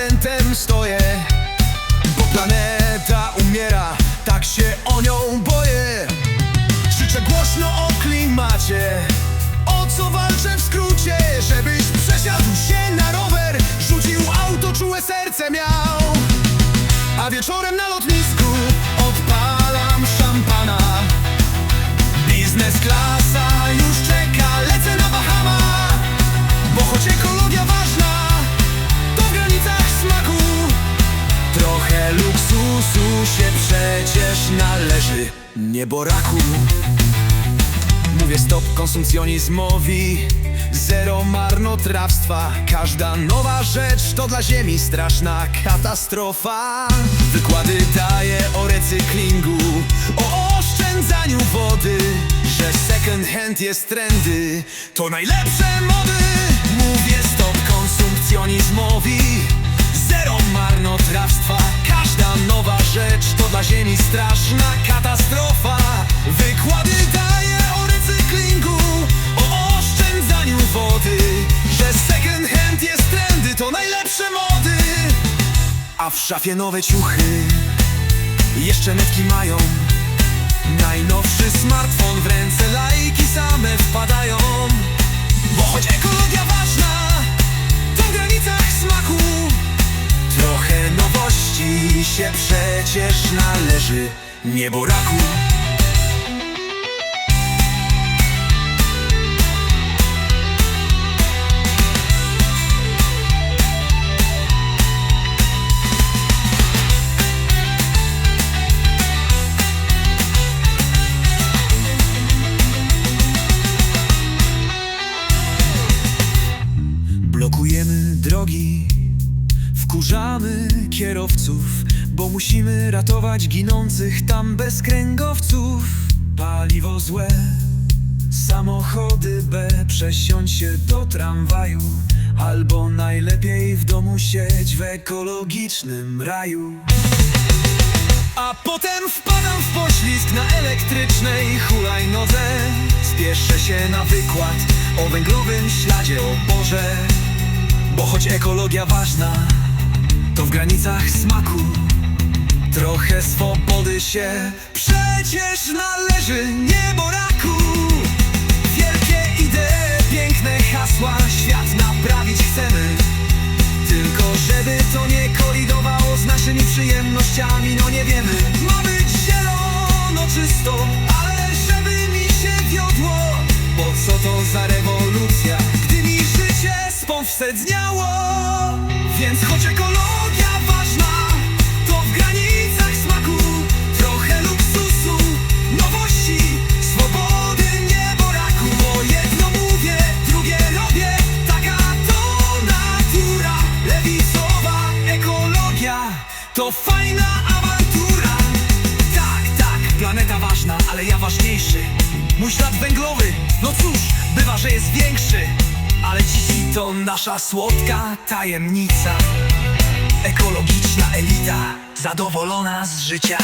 okrętem stoję Bo planeta umiera, tak się o nią boję. Krzyczę głośno o klimacie O co walczę w skrócie Żebyś przesiadł się na rower Rzucił auto, czułe serce miał. A wieczorem na lotnisku Odpalam szampana. Biznes class luksusu się przecież należy. Nieboraku Mówię stop konsumpcjonizmowi. Zero marnotrawstwa. Każda nowa rzecz to dla ziemi straszna katastrofa. Wykłady daję o recyklingu O oszczędzaniu wody Że second hand jest trendy. To najlepsze mody. Mówię stop konsumpcjonizmowi A w szafie nowe ciuchy Jeszcze metki mają. Najnowszy smartfon w ręce Lajki same wpadają. Bo choć ekologia ważna To w granicach smaku. Trochę nowości się przecież należy Nieboraku Wkurzamy kierowców, bo musimy ratować ginących tam bezkręgowców. Paliwo złe, samochody B, przesiądź się do tramwaju, albo najlepiej w domu siedź w ekologicznym raju. A potem wpadam w poślizg na elektrycznej hulajnodze Spieszę się na wykład o węglowym śladzie, o Boże Bo choć ekologia ważna, w granicach smaku. Trochę swobody się przecież należy nieboraku Wielkie idee, piękne hasła, świat naprawić chcemy. Tylko żeby to nie kolidowało z naszymi przyjemnościami, no nie wiemy. Ma być zielono, czysto, ale żeby mi się wiodło. Bo co to za rewolucja, gdy mi życie spowszedniało? Więc choć ekologia to fajna awantura. Tak, tak, planeta ważna, ale ja ważniejszy. Mój ślad węglowy, no cóż, bywa, że jest większy. Ale dziś to nasza słodka tajemnica. Ekologiczna elita, zadowolona z życia